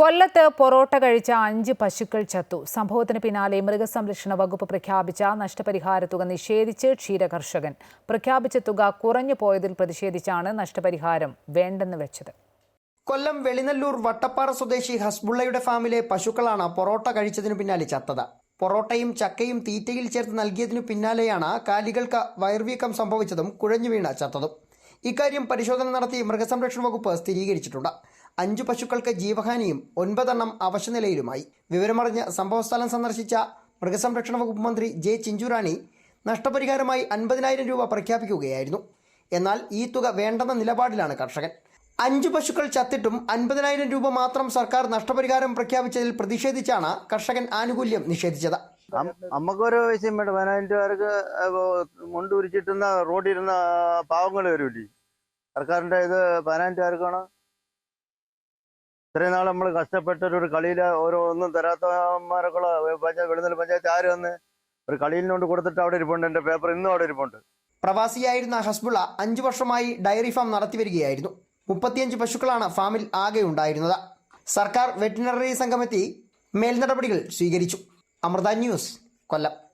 കൊല്ലത്ത് പൊറോട്ട കഴിച്ച അഞ്ച് പശുക്കൾ ചത്തു. സംഭവത്തിന് പിന്നാലെ മൃഗസംരക്ഷണ വകുപ്പ് പ്രഖ്യാപിച്ച നഷ്ടപരിഹാര തുക നിഷേധിച്ച് ക്ഷീരകർഷകൻ. പ്രഖ്യാപിച്ച തുക കുറഞ്ഞു പോയതിൽ പ്രതിഷേധിച്ചാണ് നഷ്ടപരിഹാരം വേണ്ടെന്ന് വെച്ചത്. കൊല്ലം വെളിനല്ലൂർ വട്ടപ്പാറ സ്വദേശി ഹസ്ബുള്ളയുടെ ഫാമിലെ പശുക്കളാണ് പൊറോട്ട കഴിച്ചതിനു പിന്നാലെ ചത്തത്. പൊറോട്ടയും ചക്കയും തീറ്റയിൽ ചേർത്ത് നൽകിയതിനു പിന്നാലെയാണ് കാലികൾക്ക് വയർവീക്കം സംഭവിച്ചതും കുഴഞ്ഞു വീണ ചത്തതും. ഇക്കാര്യം പരിശോധന നടത്തി മൃഗസംരക്ഷണ വകുപ്പ് സ്ഥിരീകരിച്ചിട്ടുണ്ട്. അഞ്ചു പശുക്കൾക്ക് ജീവഹാനിയും ഒൻപതെണ്ണം അവശനിലയിലുമായി. വിവരമറിഞ്ഞ് സംഭവസ്ഥലം സന്ദർശിച്ച മൃഗസംരക്ഷണ വകുപ്പ് മന്ത്രി ജെ ചിഞ്ചുറാണി നഷ്ടപരിഹാരമായി അൻപതിനായിരം രൂപ പ്രഖ്യാപിക്കുകയായിരുന്നു. എന്നാൽ ഈ തുക വേണ്ടെന്ന നിലപാടിലാണ് കർഷകൻ. അഞ്ചു പശുക്കൾ ചത്തിട്ടും അൻപതിനായിരം രൂപ മാത്രം സർക്കാർ നഷ്ടപരിഹാരം പ്രഖ്യാപിച്ചതിൽ പ്രതിഷേധിച്ചാണ് കർഷകൻ ആനുകൂല്യം നിഷേധിച്ചത്. നമുക്കൊരു അമ്മക്കൊരു വിഷയം വേണ്ട. പതിനായിരക്കാർക്ക് മുണ്ടുരിച്ചിട്ടുന്ന റോഡിരുന്ന പാവങ്ങൾ വരൂല്ലേ? സർക്കാരിന്റെ ഇത് പതിനായിരം പതിനായിരക്കാർക്കാണ് ഇത്രയും നാൾ നമ്മൾ കഷ്ടപ്പെട്ടൊരു കളിയിൽ ഓരോ ഒന്നും തരാത്തമാരൊക്കെ പഞ്ചായത്ത് വെളുന്നൽ പഞ്ചായത്ത് ആര് വന്ന് ഒരു കളിയിലിനോണ്ട് കൊടുത്തിട്ട് അവിടെ ഇരിപ്പുണ്ട്. എന്റെ പേപ്പർ ഇന്നും അവിടെ ഇരിപ്പുണ്ട്. പ്രവാസിയായിരുന്ന ഹസ്ബുള്ള അഞ്ചു വർഷമായി ഡയറി ഫാം നടത്തിവരികയായിരുന്നു മുപ്പത്തിയഞ്ച് പശുക്കളാണ് ഫാമിൽ ആകെ ഉണ്ടായിരുന്നത്. സർക്കാർ വെറ്റിനറി സംഘമെത്തി മേൽനടപടികൾ സ്വീകരിച്ചു. അമൃത ന്യൂസ് കൊല്ലം.